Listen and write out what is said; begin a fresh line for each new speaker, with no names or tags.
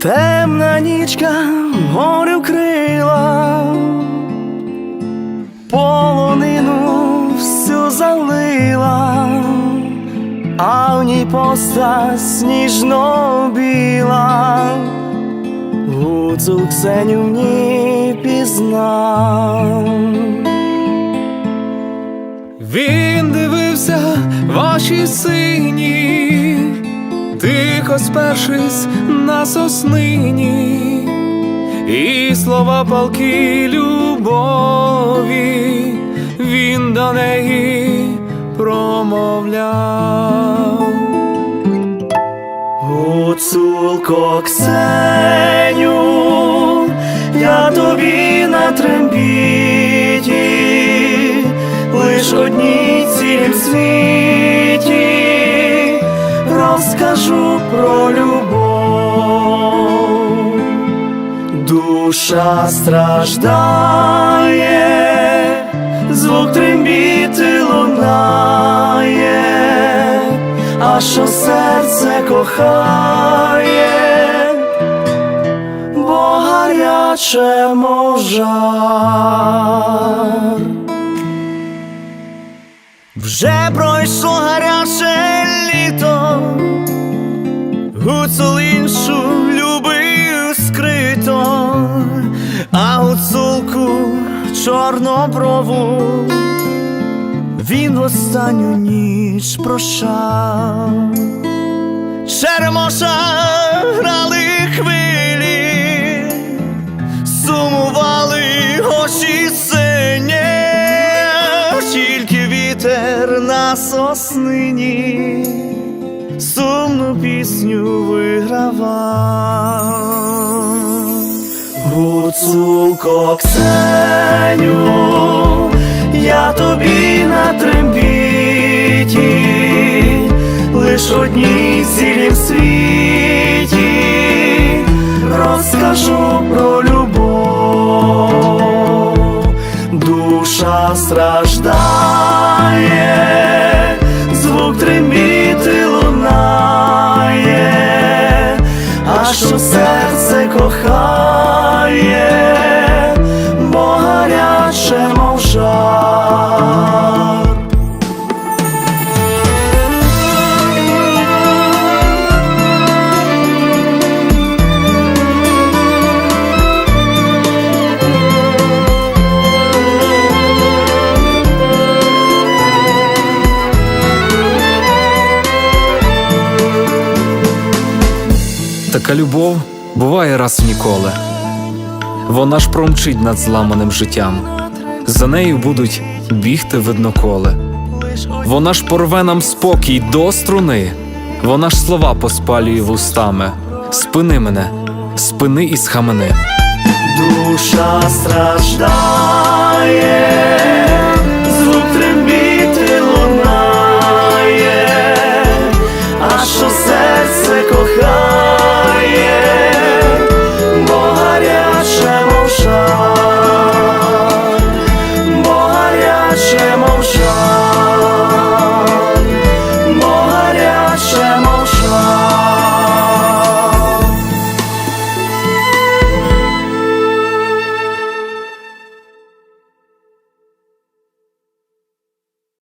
Темна нічка гори вкрила, полонину всю залила, а в ній постать сніжно біла, гуцул Ксеню в ній пізнав. Він дивився ваші сині, тихо спершись на соснині, і слова палки любові він до неї промовляв. Гуцулко Ксеню, я тобі на трембіті, лиш одній цілім світі розкажу про любов. Душа страждає, звук трембіти лунає, а що серце кохає, бо гаряче мов. Вже пройшло чорноброву він в останню ніч прощав. Черемоша грали хвилі, сумували очі сині, тільки вітер на соснині сумну пісню вигравав. Гуцулко Ксеню, я тобі на трембіті, лиш одній цілім світі розкажу про любов, душа страждає,
Така любов буває раз в ніколи. Вона ж промчить над зламаним життям. За нею будуть бігти видноколи. Вона ж порве нам спокій до струни. Вона ж слова поспалює вустами. Спини мене, спини і схамени.
Душа страждає,